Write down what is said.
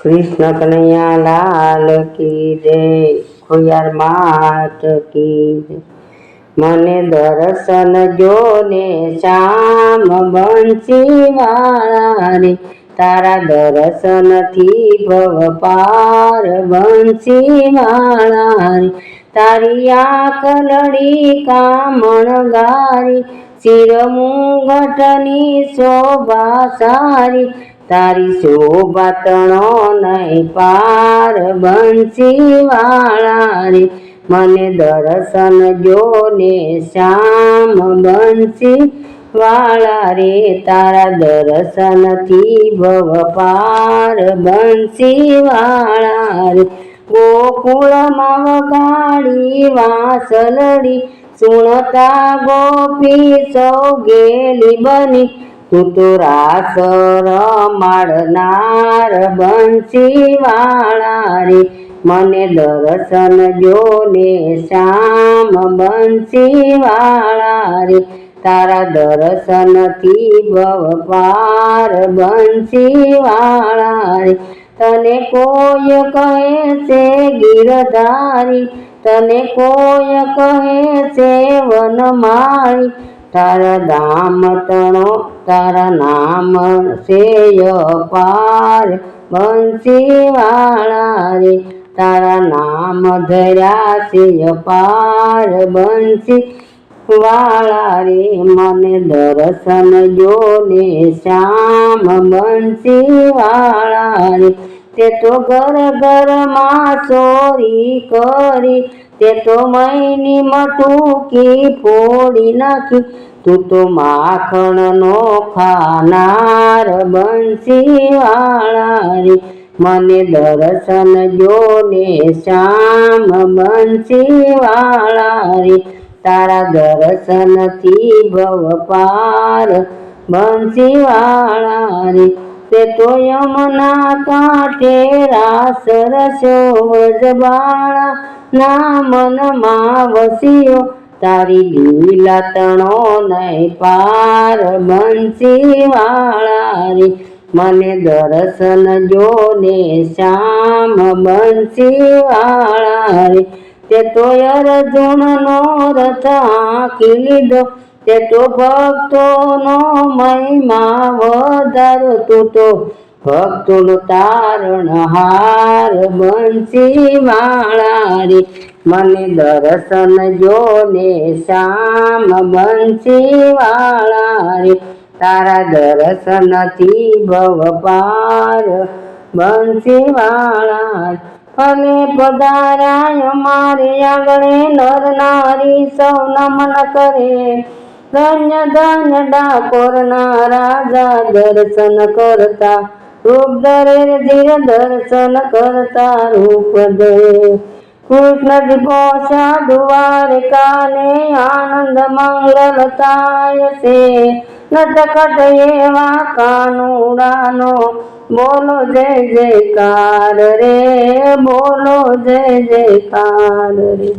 કૃષ્ણ કનૈયા લાલ કી જય. ખોયાર માત કી મને દર્શન જોને શ્યામ બંસી વાળા રે. તારા દર્શનથી ભવ પાર બંસી વાળા રે. તારી આંખ લડી કામણ ગારી. શિર ઘટની શોભા સારી. તારી શોભા તણો નહીં પાર બંસી વાળા રે મને દર્શન જોને શ્યામ બંસી વાળા રે તારા દર્શનથી ભવ પાર બંસી વાળા રે ગોકુળમાં વગાડી વાસલડી. સુણતા ગોપી સૌ ગેલી બની. તું તો રાસ બંસી રે મને દર્શન જોને શ્યામ બંસી વાળા રે તારા દર્શનથી ભવ પાર બંશીવાળા રે તને કોઈ કહે છે ગીરધારી, તને કોઈ કહે છે વનમાળી તારા ધામ તણો, તારા નામ શેય પાર. બંસીવાળા રે તારા નામ ધર્યા શેય પાર. બંસી વાળા રે મને દર્શન જોને શ્યામ. બંસીવાળા રે તે તો ઘર ઘરમાં ચોરી કરી તે તો મૈની મટુકી ફોડી નાખી. તું તો માખણનો ખાનાર બંસી વાળારી મને દર્શન જોને શ્યામ બંસી વાળારી તારા દર્શનથી ભવ પાર બંસી વાળા રે તે તો યમના કાંઠે રાસ રસો વ્રજબાળા ના મનમાં વસ્યો તારી લીલા તણો નહીં પાર બંસી રે. મને દર્શન જોને શ્યામ બંસી વાળા રે. તે તો અર્જુનનો રથ આંકી લીધો. તે તો ભક્તોનો મહિમા વધારો તું તો ભક્તોનો તારણહાર બંસી વાળા રે મને દર્શન જોને શામ બંસી વાળા રે તારા દર્શનથી ભવ પાર બંસી વાળા અને પધારાય મારે આગળ નર નારી સૌ નમન કરે. ધન્ય ધન્ય ડાકોરના રાજા દર્શન કરતા, રૂપ ધરે ધીર દર્શન કરતા રૂપ દે કૃષ્ણજી પોષા દ્વારકાને આનંદ મંગલ થાય છે. નટકટ એવા કાનુડાનો, બોલો જય જયકાર રે, બોલો જય જયકાર રે.